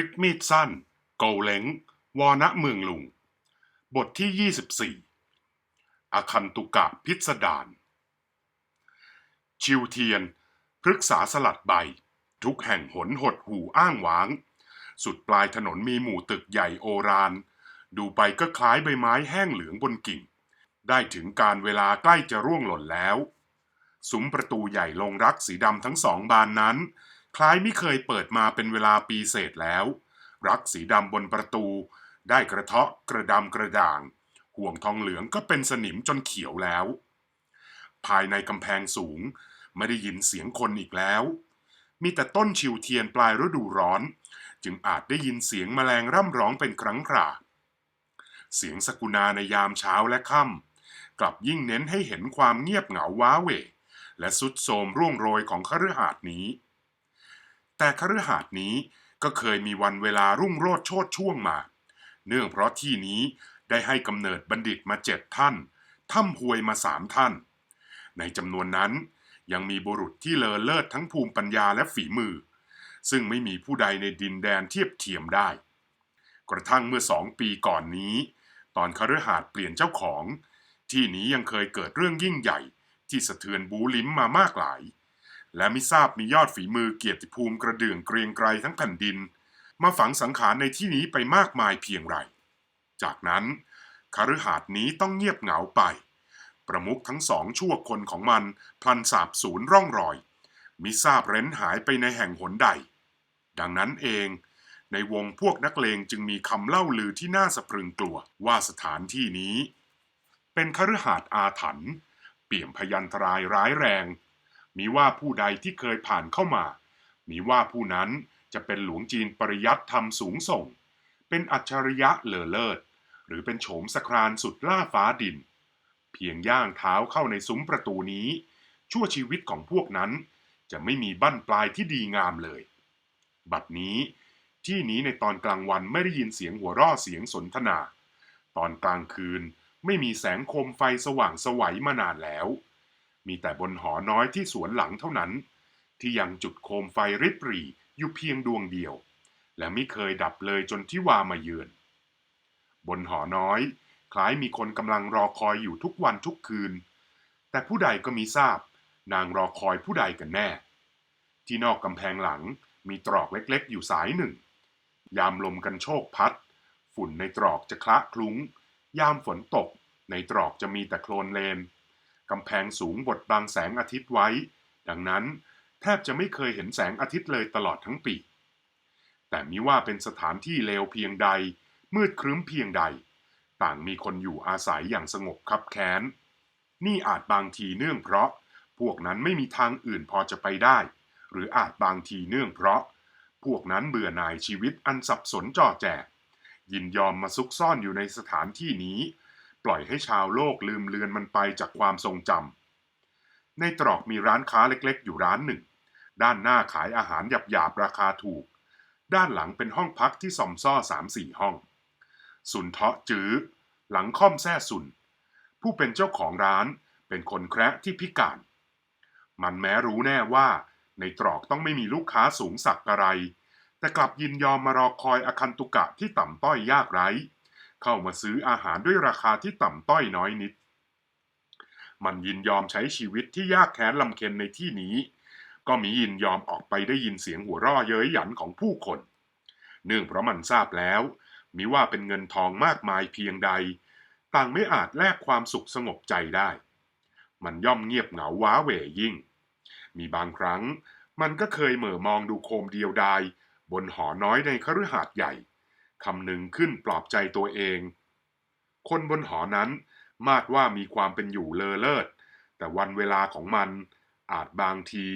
ฤทธิ์มีดสั้นโกวเล้ง วอนะเมืองลุง บทที่ 24 อาคันตุกะพิสดารชิวเทียน พฤกษาสลัดใบ ทุกแห่งหนหดหูอ้างหวาง สุดปลายถนนมีหมู่ตึกใหญ่โอราน ดูไปก็คล้ายใบไม้แห้งเหลืองบนกิ่ง ได้ถึงการเวลาใกล้จะร่วงหล่นแล้วซุ้มประตูใหญ่ลงรักสีดำทั้งสองบานนั้น คล้ายไม่เคยเปิดมาเป็นเวลาปีเศษแล้ว รักสีดำบนประตู ได้กระเทาะกระดำกระด่าง ห่วงทองเหลืองก็เป็นสนิมจนเขียวแล้ว ภายในกำแพงสูงไม่ได้ยินเสียงคนอีกแล้ว มีแต่ต้นชิวเทียนปลายฤดูร้อน จึงอาจได้ยินเสียงแมลงร่ำร้องเป็นครั้งครา เสียงสกุณาในยามเช้าและค่ำกลับยิ่งเน้นให้เห็นความเงียบเหงาว้าเหวและสุดโทมร่วงโรยของคฤหาสน์นี้ แต่คฤหาสน์นี้ก็เคยมีวันเวลารุ่งโรจน์โชดช่วงมา เนื่องเพราะที่นี้ได้ให้กำเนิดบัณฑิตมาเจ็ดท่านถ้ำหวยมาสามท่าน ในจำนวนนั้นยังมีบุรุษที่เลอเลิศทั้งภูมิปัญญาและฝีมือ ซึ่งไม่มีผู้ใดในดินแดนเทียบเทียมได้ กระทั่งเมื่อสองปีก่อนนี้ ตอนคฤหาสน์เปลี่ยนเจ้าของ ที่นี้ยังเคยเกิดเรื่องยิ่งใหญ่ที่สะเทือนบูลิมมามากหลาย และไม่ทราบมียอดฝีมือเกียรติภูมิกระเดื่องเกรียงไกรทั้งแผ่นดิน มาฝังสังขารในที่นี้ไปมากมายเพียงไร จากนั้นคฤหาสน์นี้ต้องเงียบเหงาไป ประมุขทั้งสองชั่วคนของมันพลันสาบสูญร่องรอย มิทราบเร้นหายไปในแห่งหนใด ดังนั้นเองในวงพวกนักเลงจึงมีคำเล่าลือที่น่าสะพรึงกลัวว่าสถานที่นี้ เป็นคฤหาสน์อาถรรพ์เปี่ยมพยันตรายร้ายแรง มีว่าผู้ใดที่เคยผ่านเข้ามามีว่าผู้นั้นจะเป็นหลวงจีนปริยัติธรรมสูงส่ง เป็นอัจฉริยะเลอเลิศ หรือเป็นโฉมสครานสุดล่าฟ้าดิน เพียงย่างเท้าเข้าในซุ้มประตูนี้ ชั่วชีวิตของพวกนั้นจะไม่มีบั้นปลายที่ดีงามเลย บัดนี้ที่นี้ในตอนกลางวันไม่ได้ยินเสียงหัวราะเสียงสนทนา ตอนกลางคืนไม่มีแสงโคมไฟสว่างสวัยมานานแล้ว มีแต่บนหอน้อยที่สวนหลังเท่านั้น ที่ยังจุดโคมไฟริบหรี่อยู่เพียงดวงเดียว และไม่เคยดับเลยจนที่วามาเยือน บนหอน้อย คล้ายมีคนกำลังรอคอยอยู่ทุกวันทุกคืน แต่ผู้ใดก็มีทราบ นางรอคอยผู้ใดกันแน่ ที่นอกกำแพงหลังมีตรอกเล็กๆ อยู่สายหนึ่ง ยามลมกันโชกพัด ฝุ่นในตรอกจะคละคลุ้ง ยามฝนตก ในตรอกจะมีแต่โคลนเลน กำแพงสูงบดบังแสงอาทิตย์ไว้ ดังนั้นแทบจะไม่เคยเห็นแสงอาทิตย์เลยตลอดทั้งปี แต่มิว่าเป็นสถานที่เลวเพียงใด มืดครึ้มเพียงใด ต่างมีคนอยู่อาศัยอย่างสงบคับแค้น นี่อาจบางทีเนื่องเพราะ พวกนั้นไม่มีทางอื่นพอจะไปได้ หรืออาจบางทีเนื่องเพราะ พวกนั้นเบื่อหน่ายชีวิตอันสับสนจ่อแจกยินยอมมาซุกซ่อนอยู่ในสถานที่นี้ ปล่อยให้ชาวโลกลืมเลือนมันไปจากความทรงจำในตรอกมีร้านค้าเล็กๆ อยู่ร้านหนึ่ง ด้านหน้าขายอาหารหยาบๆราคาถูก ด้านหลังเป็นห้องพักที่ซอมซ่อสามสี่ห้อง สุนเทาะจื้อ หลังค่อมแซ่สุน ผู้เป็นเจ้าของร้านเป็นคนแคระที่พิการ มันแม้รู้แน่ว่า ในตรอกต้องไม่มีลูกค้าสูงสักอะไร แต่กลับยินยอมมารอคอยอคันตุกะที่ต่ำต้อยยากไร้ เข้ามาซื้ออาหารด้วยราคาที่ต่ำต้อยน้อยนิด มันยินยอมใช้ชีวิตที่ยากแค้นลำเค็นในที่นี้ ก็มียินยอมออกไปได้ยินเสียงหัวราะเย้ยหยันของผู้คน เนื่องเพราะมันทราบแล้ว มิว่าเป็นเงินทองมากมายเพียงใด ต่างไม่อาจแลกความสุขสงบใจได้ มันย่อมเงียบเหงาว้าเหวยิ่ง มีบางครั้งมันก็เคยเหม่อมองดูโคมเดียวดายบนหอน้อยในคฤหาสน์ใหญ่ คำหนึ่งขึ้นปลอบใจตัวเอง คนบนหอนั้นมาดว่ามีความเป็นอยู่เลอเลิศ แต่วันเวลาของมันอาจบางที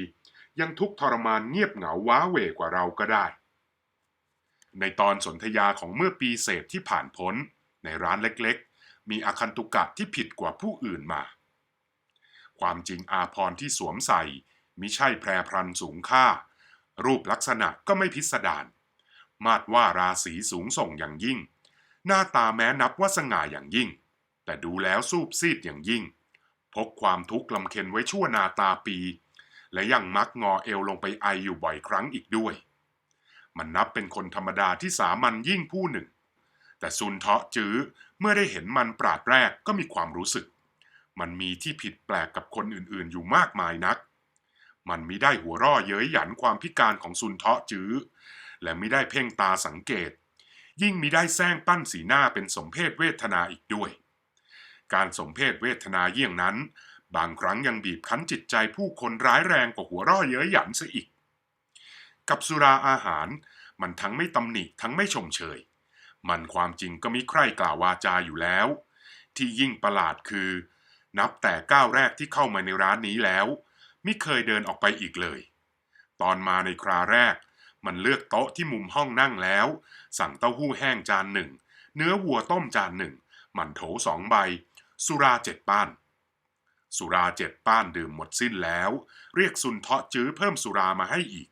ยังทุกทรมานเงียบเหงาว้าเหวกว่าเราก็ได้ ในตอนสนธยาของเมื่อปีเศษที่ผ่านพ้น ในร้านเล็กๆ มีอาคันตุกะที่ผิดกว่าผู้อื่นมา ความจริงอาพรที่สวมใส่มิใช่แพรพรันสูงค่า รูปลักษณะก็ไม่พิสดาร มาดว่าราศีสูงส่งอย่างยิ่ง หน้าตาแม้นับว่าสง่าอย่างยิ่ง แต่ดูแล้วสูบซีดอย่างยิ่ง พกความทุกข์ลำเค็นไว้ชั่วนาตาปี และยังมักงอเอวลงไปไออยู่บ่อยครั้งอีกด้วย มันนับเป็นคนธรรมดาที่สามัญยิ่งผู้หนึ่ง แต่ซุนเทาะจื้อเมื่อได้เห็นมันปราดแรกก็มีความรู้สึก มันมีที่ผิดแปลกกับคนอื่นๆ อยู่มากมายนักมันมิได้หัวร่อเย้ยหยันความพิการของซุนเทาะจื้อ และไมิได้เพ่งตาสังเกต ยิ่งมิได้แซงปั้นสีหน้าเป็นสมเพศเวทนาอีกด้วย การสมเพศเวทนาเยี่ยงนั้น บางครั้งยังบีบคั้นจิตใจผู้คนร้ายแรงกว่าหัวร่อเย้ยหยันซะอีก กับสุราอาหารมันทั้งไม่ตำหนิทั้งไม่ชมเชย มันความจริงก็มิใคร่กล่าววาจาอยู่แล้ว ที่ยิ่งประหลาดคือ นับแต่ก้าวแรกที่เข้ามาในร้านนี้แล้วมิเคยเดินออกไปอีกเลย ตอนมาในคราแรก มันเลือกโต๊ะที่มุมห้องนั่งแล้ว สั่งเต้าหู้แห้งจานหนึ่ง เนื้อวัวต้มจานหนึ่ง หมันโถสองใบ สุราเจ็ดป้าน สุราเจ็ดป้านดื่มหมดสิ้นแล้ว เรียกซุนเทาะจื้อเพิ่มสุรามาให้อีก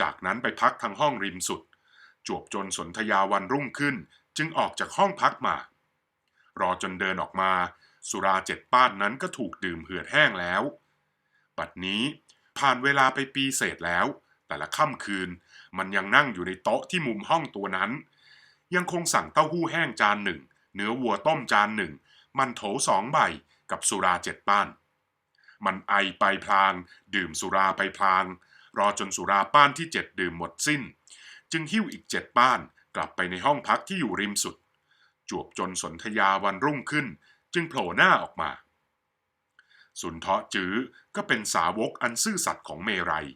จากนั้นไปพักทางห้องริมสุด จวบจนสนธยาวันรุ่งขึ้น จึงออกจากห้องพักมา รอจนเดินออกมา สุราเจ็ดป้านนั้นก็ถูกดื่มเหือดแห้งแล้ว บัดนี้ผ่านเวลาไปปีเศษแล้ว แต่ละค่ำคืน มันยังนั่งอยู่ในโต๊ะที่มุมห้องตัวนั้น ยังคงสั่งเต้าหู้แห้งจานหนึ่ง เนื้อวัวต้มจานหนึ่ง มันโถสองใบกับสุราเจ็ดป้าน มันไอไปพลาง ดื่มสุราไปพลาง รอจนสุราป้านที่เจ็ดดื่มหมดสิ้น จึงหิ้วอีกเจ็ดป้านกลับไปในห้องพักที่อยู่ริมสุด จวบจนสนธยาวันรุ่งขึ้น จึงโผล่หน้าออกมา สุนเทาะจื้อก็เป็นสาวกอันซื่อสัตย์ของเมรัย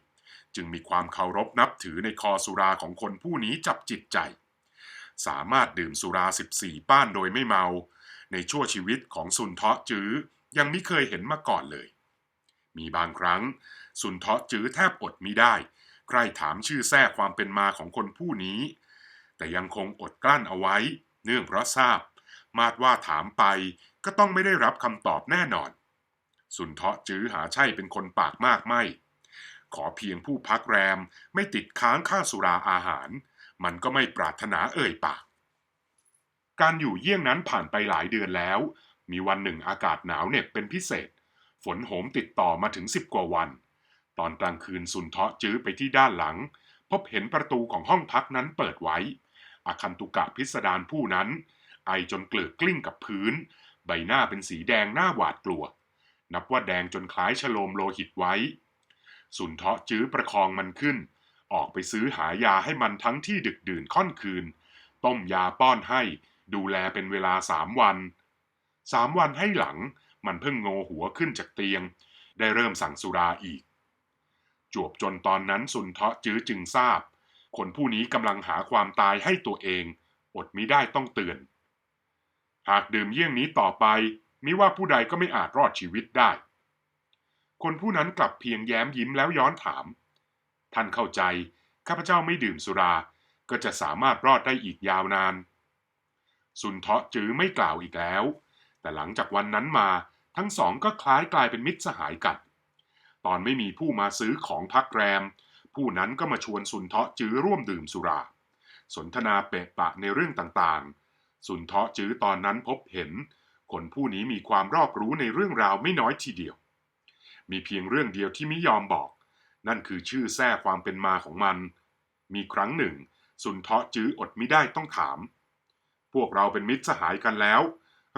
จึงมีความเคารพนับถือในคอสุราของคนผู้นี้จับจิตใจ สามารถดื่มสุรา 14 ป้านโดยไม่เมา ในชั่วชีวิตของสุนเทาะจื้อยังไม่เคยเห็นมาก่อนเลย มีบางครั้ง สุนเทาะจื้อแทบอดมิได้ ใครถามชื่อแท้ความเป็นมาของคนผู้นี้ แต่ยังคงอดกลั้นเอาไว้ เนื่องเพราะทราบ มาดว่าถามไปก็ต้องไม่ได้รับคำตอบแน่นอน สุนเทาะจื้อหาใช่เป็นคนปากมากไม่ ขอเพียงผู้พักแรมไม่ติดค้างค่าสุราอาหาร มันก็ไม่ปรารถนาเอ่ยปาก การอยู่เยี่ยงนั้นผ่านไปหลายเดือนแล้ว มีวันหนึ่งอากาศหนาวเหน็บเป็นพิเศษ ฝนโหมติดต่อมาถึงสิบกว่าวัน ตอนกลางคืนสุนเทาะจื้อไปที่ด้านหลัง พบเห็นประตูของห้องพักนั้นเปิดไว้อาคันตุกะพิสดารผู้นั้น ไอจนเกลือกกลิ้งกับพื้น ใบหน้าเป็นสีแดงหน้าหวาดกลัว นับว่าแดงจนคล้ายฉโลมโลหิตไว้ สุนเทาะจื้อประคองมันขึ้น ออกไปซื้อหายาให้มันทั้งที่ดึกดื่นค่อนคืน ต้มยาป้อนให้ ดูแลเป็นเวลาสามวันสามวันให้หลังมันเพิ่งโงหัวขึ้นจากเตียง ได้เริ่มสั่งสุราอีก จวบจนตอนนั้นสุนเทาะจื้อจึงทราบ คนผู้นี้กำลังหาความตายให้ตัวเอง อดมิได้ต้องเตือน หากดื่มเยี่ยงนี้ต่อไปมิว่าผู้ใดก็ไม่อาจรอดชีวิตได้ คนผู้นั้นกลับเพียงแย้มยิ้มแล้วย้อนถาม ท่านเข้าใจ ข้าพเจ้าไม่ดื่มสุรา ก็จะสามารถรอดได้อีกยาวนาน สุนเทาะจื้อไม่กล่าวอีกแล้ว แต่หลังจากวันนั้นมาทั้งสองก็คล้ายกลายเป็นมิตรสหายกัน ตอนไม่มีผู้มาซื้อของพักแรม ผู้นั้นก็มาชวนสุนเทาะจื้อร่วมดื่มสุรา สนทนาเปะปะในเรื่องต่างๆ สุนเทาะจื้อตอนนั้นพบเห็น คนผู้นี้มีความรอบรู้ในเรื่องราวไม่น้อยทีเดียว มีเพียงเรื่องเดียวที่ไม่ยอมบอก นั่นคือชื่อแท้ความเป็นมาของมัน มีครั้งหนึ่ง สุนเทาะจื้ออดไมิได้ต้องถาม พวกเราเป็นมิตรสหายกันแล้ว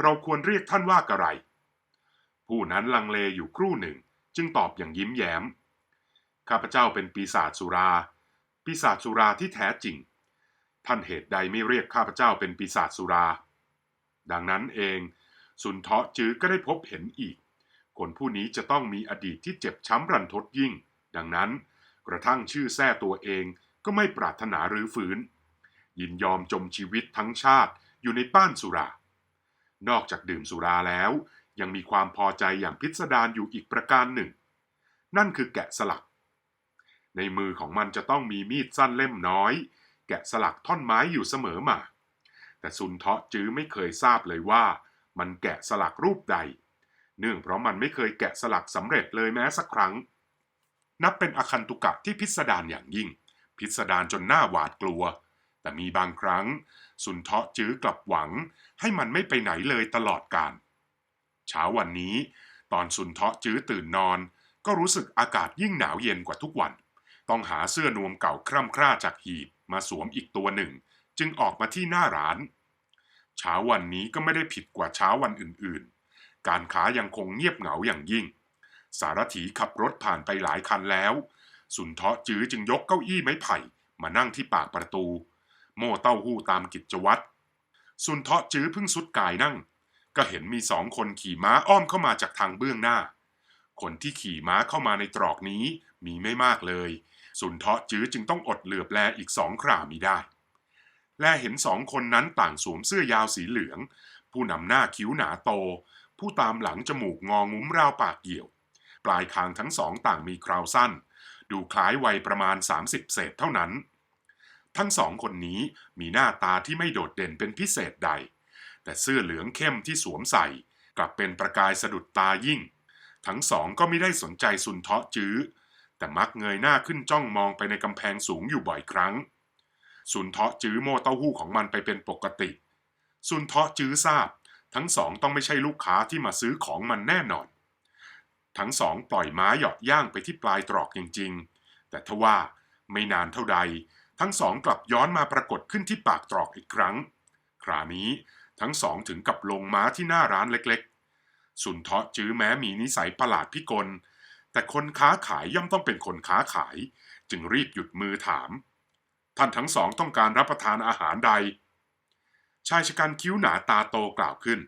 เราควรเรียกท่านว่ากระไร ผู้นั้นลังเลอยู่ครู่หนึ่ง จึงตอบอย่างยิ้มแย้ม ข้าพเจ้าเป็นปีศาจสุรา ปีศาจสุราที่แท้จริง ท่านเหตุใดไม่เรียกข้าพเจ้าเป็นปีศาจสุรา ดังนั้นเอง สุนเทาะจื้อก็ได้พบเห็นอีก คนผู้นี้จะต้องมีอดีตที่เจ็บช้ำรันทดยิ่ง ดังนั้น กระทั่งชื่อแท้ตัวเองก็ไม่ปรารถนาหรือฝืน ยินยอมจมชีวิตทั้งชาติอยู่ในป้านสุรา นอกจากดื่มสุราแล้ว ยังมีความพอใจอย่างพิสดารอยู่อีกประการหนึ่ง นั่นคือแกะสลัก ในมือของมันจะต้องมีมีดสั้นเล่มน้อย แกะสลักท่อนไม้อยู่เสมอมา แต่ซุนเทาะจื้อไม่เคยทราบเลยว่า มันแกะสลักรูปใด เนื่องเพราะมันไม่เคยแกะสลักสำเร็จเลยแม้สักครั้ง นับเป็นอคันตุกะที่พิสดารอย่างยิ่ง พิสดารจนหน้าหวาดกลัว แต่มีบางครั้ง สุนเทาะจื้อกลับหวัง ให้มันไม่ไปไหนเลยตลอดกาลเช้าวันนี้ ตอนสุนเทาะจื้อตื่นนอน ก็รู้สึกอากาศยิ่งหนาวเย็นกว่าทุกวัน ต้องหาเสื้อนวมเก่าคร่ำคร่าจากหีบมาสวมอีกตัวหนึ่ง จึงออกมาที่หน้าร้าน เช้าวันนี้ก็ไม่ได้ผิดกว่าเช้าวันอื่นๆ การค้ายังคงเงียบเหงาอย่างยิ่ง สารถีขับรถผ่านไปหลายคันแล้ว สุนเทาะจื้อจึงยกเก้าอี้ไม้ไผ่ มานั่งที่ปากประตู โม่เต้าหู้ตามกิจวัตรสุนเทาะจื้อเพิ่งสุดกายนั่ง ก็เห็นมีสองคนขี่ม้าอ้อมเข้ามาจากทางเบื้องหน้า คนที่ขี่ม้าเข้ามาในตรอกนี้มีไม่มากเลย สุนเทาะจื้อจึงต้องอดเหลือบแลอีกสองครามีได้ แลเห็นสองคนนั้นต่างสวมเสื้อยาวสีเหลือง ผู้นำหน้าคิ้วหนาโต ผู้ตามหลังจมูกงองุ้มราวปากเหี่ยว ปลายคางทั้งสองต่างมีคราวสั้น ดูคล้ายวัยประมาณ 30 เศษเท่านั้น ทั้งสองคนนี้มีหน้าตาที่ไม่โดดเด่นเป็นพิเศษใด แต่เสื้อเหลืองเข้มที่สวมใส่ กลับเป็นประกายสะดุดตายิ่ง ทั้งสองก็ไม่ได้สนใจสุนเทาะจื้อ แต่มักเงยหน้าขึ้นจ้องมองไปในกำแพงสูงอยู่บ่อยครั้ง สุนเทาะจื้อโม่เต้าหู้ของมันไปเป็นปกติ สุนเทาะจื้อทราบ ทั้งสองต้องไม่ใช่ลูกค้าที่มาซื้อของมันแน่นอน ทั้งสองปล่อยม้าหยอดย่างไปที่ปลายตรอกจริงๆ แต่ทว่าไม่นานเท่าใด ทั้งสองกลับย้อนมาปรากฏขึ้นที่ปากตรอกอีกครั้ง คราวนี้ทั้งสองถึงกับลงม้าที่หน้าร้านเล็กๆ สุนทาะจื้อแม้มีนิสัยประหลาดพิกล แต่คนค้าขายย่อมต้องเป็นคนค้าขาย จึงรีบหยุดมือถาม ท่านทั้งสองต้องการรับประทานอาหารใด ชายชะกันคิ้วหนาตาโตกล่าวขึ้น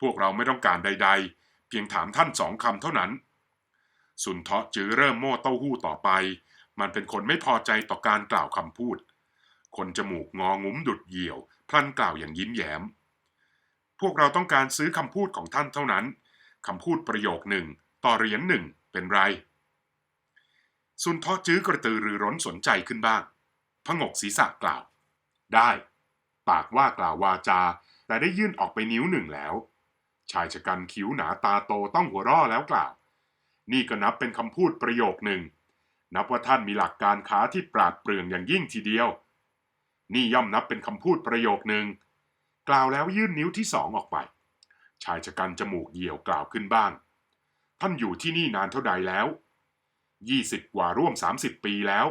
พวกเราไม่ต้องการใด ๆ เพียงถามท่านสองคำเท่านั้น สุนเทาะจื้อเริ่มโม่เต้าหู้ต่อไป มันเป็นคนไม่พอใจต่อการกล่าวคำพูด คนจมูกงองุ้มดุดเหยี่ยว พลันกล่าวอย่างยิ้มแย้ม พวกเราต้องการซื้อคำพูดของท่านเท่านั้นคำพูดประโยคหนึ่งต่อเหรียญหนึ่งเป็นไร สุนเทาะจื้อกระตือรือร้นสนใจขึ้นบ้างพงกศีรษะกล่าว ได้ ปากว่ากล่าววาจา แต่ได้ยื่นออกไปนิ้วหนึ่งแล้ว ชายชะกันคิ้วหนาตาโตต้องหัวราะแล้วกล่าว นี่ก็นับเป็นคำพูดประโยคหนึ่ง นับว่าท่านมีหลักการค้าที่ปราดเปรื่องอย่างยิ่งทีเดียว นี่ย่อมนับเป็นคำพูดประโยคหนึ่ง กล่าวแล้วยื่นนิ้วที่สองออกไป ชายชะกันจมูกเหี่ยวกล่าวขึ้นบ้าง ท่านอยู่ที่นี่นานเท่าใดแล้วยี่สิบกว่าร่วมสามสิบปีแล้ว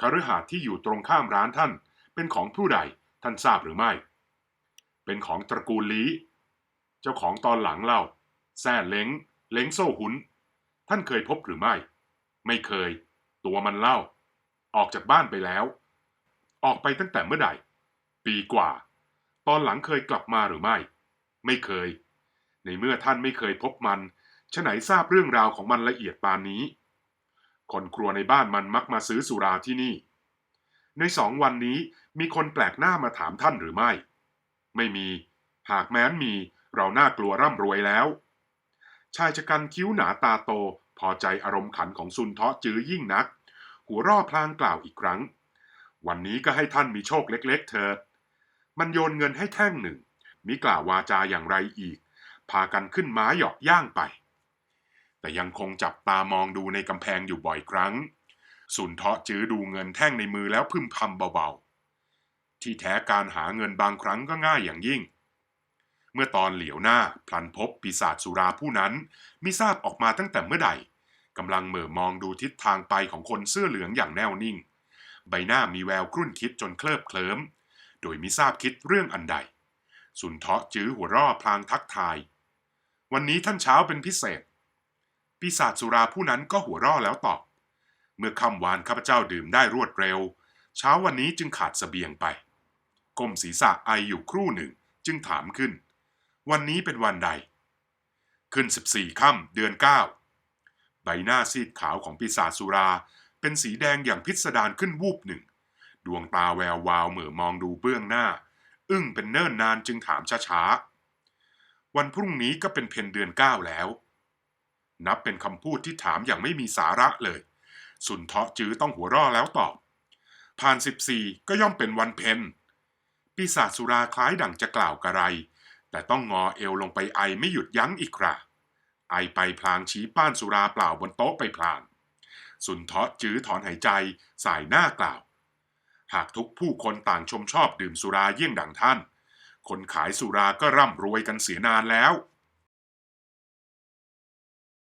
คฤหาสน์ที่อยู่ตรงข้ามร้านท่านเป็นของผู้ใด ท่านทราบหรือไม่ เป็นของตระกูลลีเจ้าของตอนหลังเล่า แซ่เล้ง เล้งโซ่หุน ท่านเคยพบหรือไม่ ไม่เคย ตัวมันเล่า ออกจากบ้านไปแล้ว ออกไปตั้งแต่เมื่อใด ปีกว่า ตอนหลังเคยกลับมาหรือไม่ ไม่เคย ในเมื่อท่านไม่เคยพบมันฉะไหนทราบเรื่องราวของมันละเอียดปานนี้ คนครัวในบ้านมันมักมาซื้อสุราที่นี่ ในสองวันนี้มีคนแปลกหน้ามาถามท่านหรือไม่ ไม่มี หากแม้นมีเราน่ากลัวร่ำรวยแล้ว ชายชะกันคิ้วหนาตาโต พอใจอารมณ์ขันของซุนเทาะจื้อยิ่งนัก หัวร่อพลางกล่าวอีกครั้ง วันนี้ก็ให้ท่านมีโชคเล็ก ๆ เถิด มันโยนเงินให้แท่งหนึ่ง มิกล่าววาจาอย่างไรอีก พากันขึ้นม้าหยอกย่างไป แต่ยังคงจับตามองดูในกำแพงอยู่บ่อยครั้ง สุนเทาะจื้อดูเงินแท่งในมือแล้วพึมพำเบาๆ ที่แท้การหาเงินบางครั้งก็ง่ายอย่างยิ่ง เมื่อตอนเหลียวหน้าพลันพบปีศาจสุราผู้นั้นมิทราบออกมาตั้งแต่เมื่อใดกำลังเหม่อมองดูทิศทางไปของคนเสื้อเหลืองอย่างแน่วนิ่ง ใบหน้ามีแววครุ่นคิดจนเคลิบเคลิ้ม โดยมิทราบคิดเรื่องอันใด สุนเทาะจื้อหัวร่อพลางทักทาย วันนี้ท่านเช้าเป็นพิเศษปีศาจสุราผู้นั้นก็หัวร่อแล้วตอบ เมื่อค่ำวานข้าพเจ้าดื่มได้รวดเร็ว เช้าวันนี้จึงขาดสเสบียงไป ก้มศีรษะไออยู่ครู่หนึ่งจึงถามขึ้น วันนี้เป็นวันใด ขึ้นสิบสี่ค่ำเดือนเก้าใบหน้าซีดขาวของปีศาจสุรา เป็นสีแดงอย่างพิสดารขึ้นวูบหนึ่ง ดวงตาแวววาวเหม่อมองดูเบื้องหน้า อึ้งเป็นเนิ่นนานจึงถามช้าๆ วันพรุ่งนี้ก็เป็นเพนเดือนเก้าแล้ว นับเป็นคำพูดที่ถามอย่างไม่มีสาระเลย สุนเทาะจื้อต้องหัวร่อแล้วตอบ ผ่านสิบสี่ก็ย่อมเป็นวันเพนปีศาจสุราคล้ายดั่งจะกล่าวกระไร แต่ต้องงอเอวลงไปไอไม่หยุดยั้งอีกคราไอไปพลางชี้ป้านสุราเปล่าบนโต๊ะไปพลาง สุนเทาะจื้อถอนหายใจสายหน้ากล่าว หากทุกผู้คนต่างชมชอบดื่มสุราเยี่ยงดังท่าน คนขายสุราก็ร่ำรวยกันเสียนานแล้ว